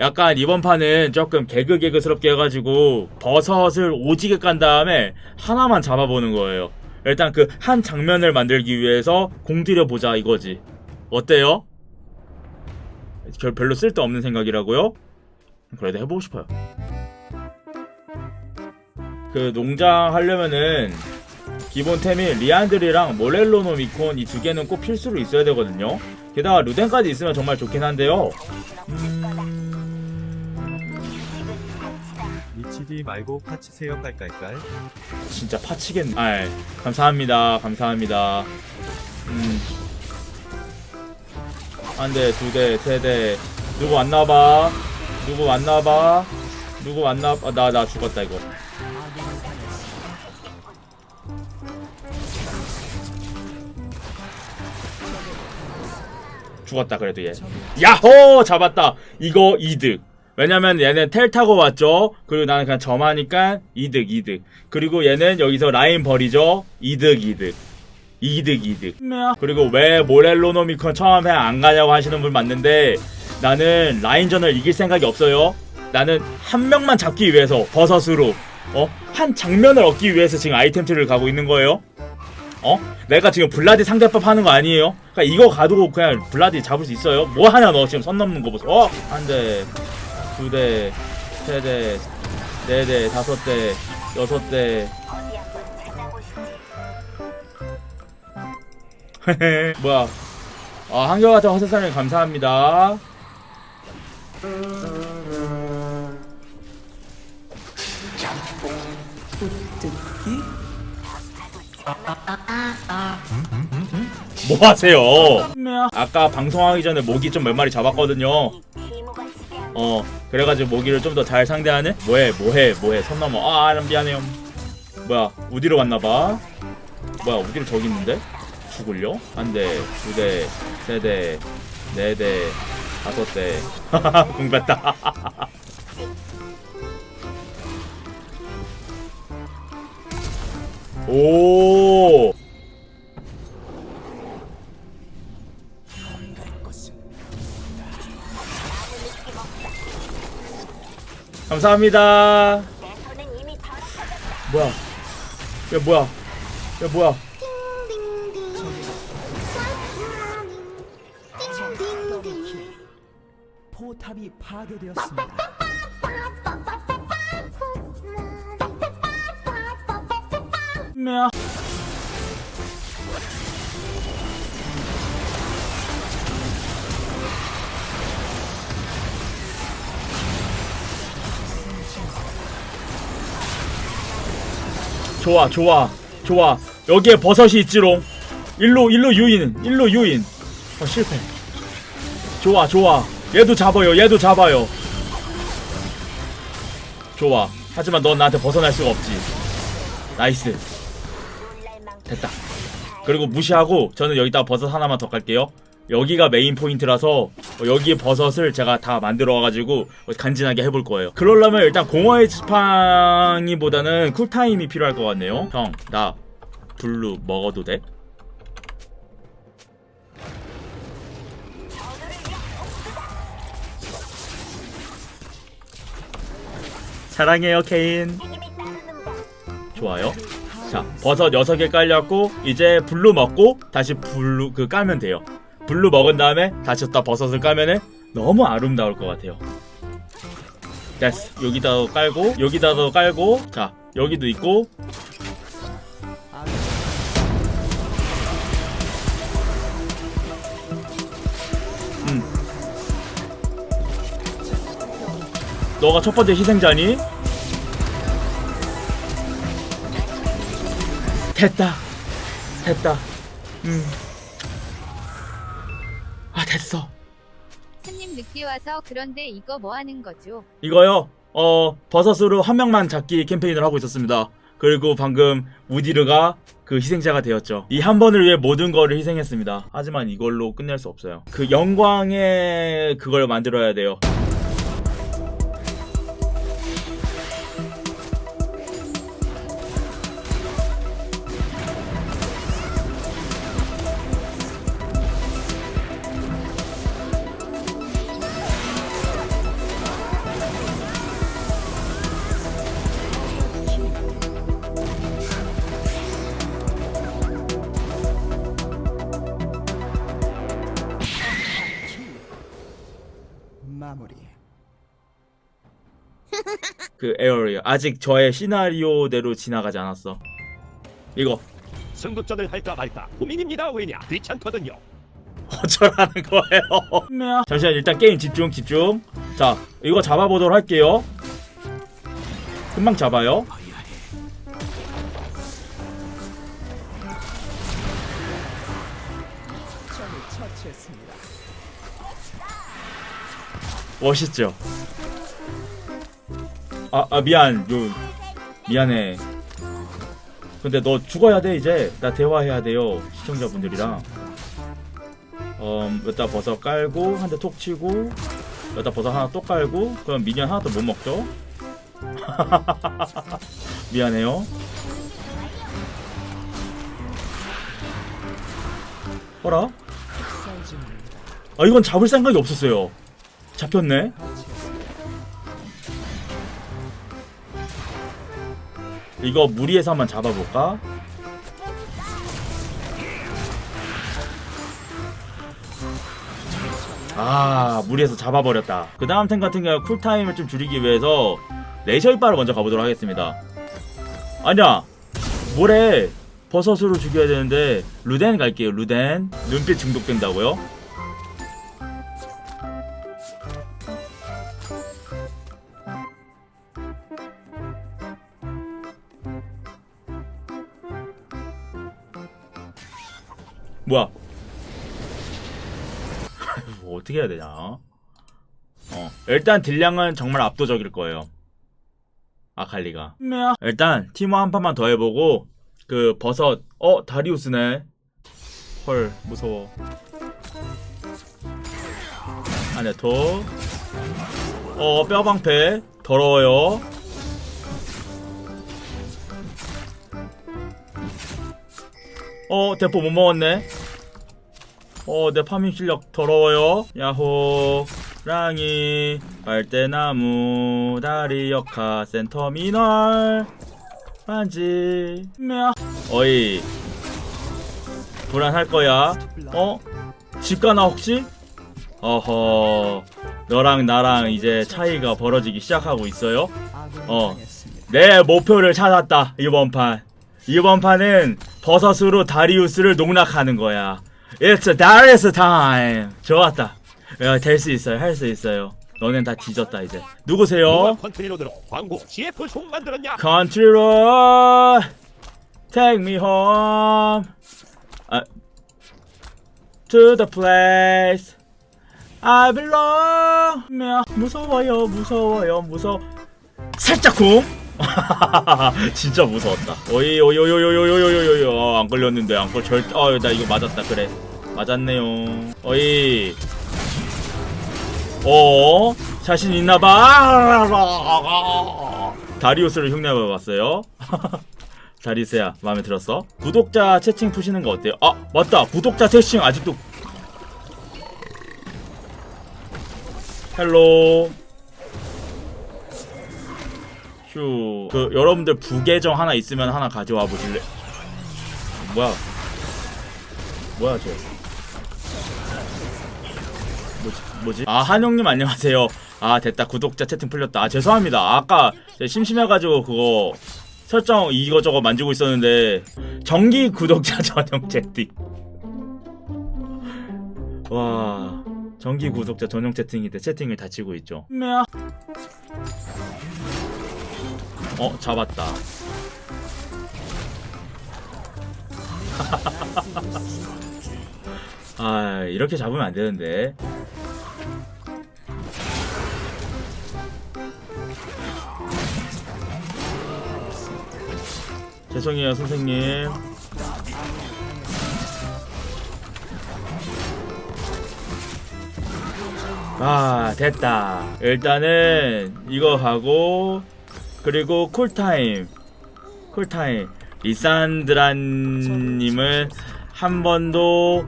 약간 이번 판은 조금 개그 개그스럽게 해가지고 버섯을 오지게 깐 다음에 하나만 잡아보는 거예요. 일단 그 한 장면을 만들기 위해서 공들여 보자 이거지. 어때요? 별- 별로 쓸데없는 생각이라고요? 그래도 해보고 싶어요. 그 농장 하려면은 기본템이 리안드리랑 모렐로노 미콘 이 두 개는 꼭 필수로 있어야 되거든요. 게다가 루덴까지 있으면 정말 좋긴 한데요. 음... 미치디 말고 파치세요 깔깔깔 진짜 파치겠네. 아, 감사합니다. 감사합니다. 음. 한 대, 두 대, 세 대. 누구 왔나봐. 누구 왔나봐. 누구 왔나봐. 나, 나 죽었다, 이거. 죽었다, 그래도 얘. 야호! 잡았다. 이거 이득. 왜냐면 얘는 텔 타고 왔죠. 그리고 나는 그냥 점하니까 이득, 이득. 그리고 얘는 여기서 라인 버리죠. 이득, 이득. 이득, 이득. 그리고 왜 모렐로노미콘 처음에 안 가냐고 하시는 분 맞는데 나는 라인전을 이길 생각이 없어요. 나는 한 명만 잡기 위해서 버섯으로 어? 한 장면을 얻기 위해서 지금 아이템 트를 가고 있는 거예요. 어? 내가 지금 블라디 상대법 하는 거 아니에요? 그러니까 이거 가두고 그냥 블라디 잡을 수 있어요? 뭐 하냐 너 지금 선 넘는 거 보소. 어? 한 대, 두 대, 세 대, 네 대, 다섯 대, 여섯 대. 뭐야? 아 한결같은 허세사님 감사합니다. 뭐 하세요? 아까 방송하기 전에 모기 좀 몇 마리 잡았거든요. 어, 그래가지고 모기를 좀 더 잘 상대하는? 뭐해, 뭐해, 뭐해, 선 넘어. 아, 아, 미안해요. 뭐야, 우디로 갔나봐. 뭐야, 우디로 저기 있는데? 죽을려? 한 대, 두 대, 세 대, 네 대, 다섯 대. 공 뺐다. 오! 감사합니다. 뭐야? 야 뭐야? 야 뭐야? 포탑이 파괴되었습니다. 뭐야? 좋아 좋아 좋아. 여기에 버섯이 있지롱. 일로 일로 유인 일로 유인. 어 실패. 좋아 좋아. 얘도 잡아요 얘도 잡아요. 좋아. 하지만 넌 나한테 벗어날 수가 없지. 나이스. 됐다. 그리고 무시하고 저는 여기다가 버섯 하나만 더 깔게요 여기가 메인 포인트라서 여기에 버섯을 제가 다 만들어 와가지고 간지나게 해볼 거예요. 그러려면 일단 공허의 지팡이보다는 쿨타임이 필요할 것 같네요. 형 나 블루 먹어도 돼? 사랑해요 케인. 좋아요. 자 버섯 6개 깔렸고 이제 블루 먹고 다시 블루 그 까면 돼요 블루 먹은 다음에 또 버섯을 까면은 너무 아름다울 것 같아요 됐어 여기다 깔고 여기다도 깔고 자 여기도 있고 음 너가 첫 번째 희생자니? 됐다. 됐다. 음. 아, 됐어. 손님 늦게 와서 그런데 이거 뭐 하는 거죠? 이거요. 어, 버섯으로 한 명만 잡기 캠페인을 하고 있었습니다. 그리고 방금 우디르가 그 희생자가 되었죠. 이 한 번을 위해 모든 거를 희생했습니다. 하지만 이걸로 끝낼 수 없어요. 그 영광의 그걸 만들어야 돼요. 그 에어리어. 아직 저의 시나리오대로 지나가지 않았어. 이거. 승급전을 할까 말까. 고민입니다 왜냐. 귀찮거든요. 어쩌라는 거예요? 잠시만 일단 게임 집중 집중. 자 이거 잡아보도록 할게요. 금방 잡아요. 멋있죠 아, 아 미안. 요 미안해. 근데 너 죽어야 돼 이제. 나 대화해야 돼요 시청자분들이랑. 음 여기다 버섯 깔고 한 대 톡 치고 여기다 버섯 하나 또 깔고 그럼 미니언 하나도 못 먹죠? 미안해요. 어라. 아 이건 잡을 생각이 없었어요. 잡혔네 이거 무리해서 한번 잡아볼까? 아 무리해서 잡아버렸다 그 다음 템 같은 경우 쿨타임을 좀 줄이기 위해서 레이셔 이빨을 먼저 가보도록 하겠습니다 아니야 뭐래 버섯으로 죽여야 되는데 루덴 갈게요 루덴 눈빛 중독된다고요? 뭐야? 뭐 어떻게 해야 되냐? 어. 일단 딜량은 정말 압도적일 거예요. 아칼리가. 일단 티모 한 판만 더 해보고 그 버섯 어 다리우스네. 헐 무서워. 톡. 어 뼈방패 더러워요. 어 대포 못 먹었네. 어, 내 파밍 실력 더러워요. 야호, 랑이, 빨대나무, 다리 역카, 센터미널, 반지, 며. 어이, 불안할 거야. 어? 집 가나 혹시? 어허, 너랑 나랑 이제 차이가 벌어지기 시작하고 있어요. 어. 내 목표를 찾았다 이번 판 이번 판은 버섯으로 다리우스를 농락하는 거야 It's a Darius time. 좋았다. 될 수 있어요. 할 수 있어요. 너넨 다 뒤졌다 이제. 누구세요? 컨트리로드로 광고 CF 총 만들었냐? road Take me home. 아, To the place. I belong. 무서워요 무서워요 무서워. 살짝 쿵 진짜 무서웠다. 어이 어이 어이 어이 어이 어이 어이 어이 어, 안 걸렸는데 안 걸 절대 어나 이거 맞았다 그래 맞았네요. 어이 어 자신 있나봐. 다리우스를 흉내봐봤어요. 다리우스야 마음에 들었어? 구독자 채팅 푸시는 거 어때요? 아 맞다 구독자 채팅 아직도 헬로 휴. 그 여러분들 부계정 하나 있으면 하나 가져와 보실래? 뭐야? 뭐야 쟤? 뭐지? 뭐지? 아 한용님 안녕하세요. 아 됐다 구독자 채팅 풀렸다. 아 죄송합니다. 아까 심심해가지고 그거 설정 이거저거 만지고 있었는데 정기 구독자 전용 채팅. 와 정기 구독자 전용 채팅인데 채팅을 다치고 있죠. 어 잡았다. 아 이렇게 잡으면 안 되는데. 죄송해요 선생님. 아 됐다. 일단은 이거 하고 그리고 쿨타임 쿨타임. 리산드라님은 한 번도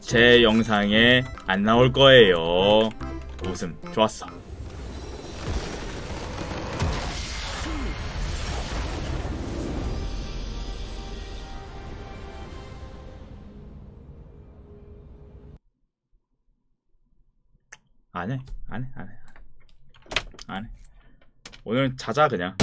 제 영상에 안 나올 거예요. 웃음. 좋았어. 안해. 안해. 안해. 안해 오늘 자자 그냥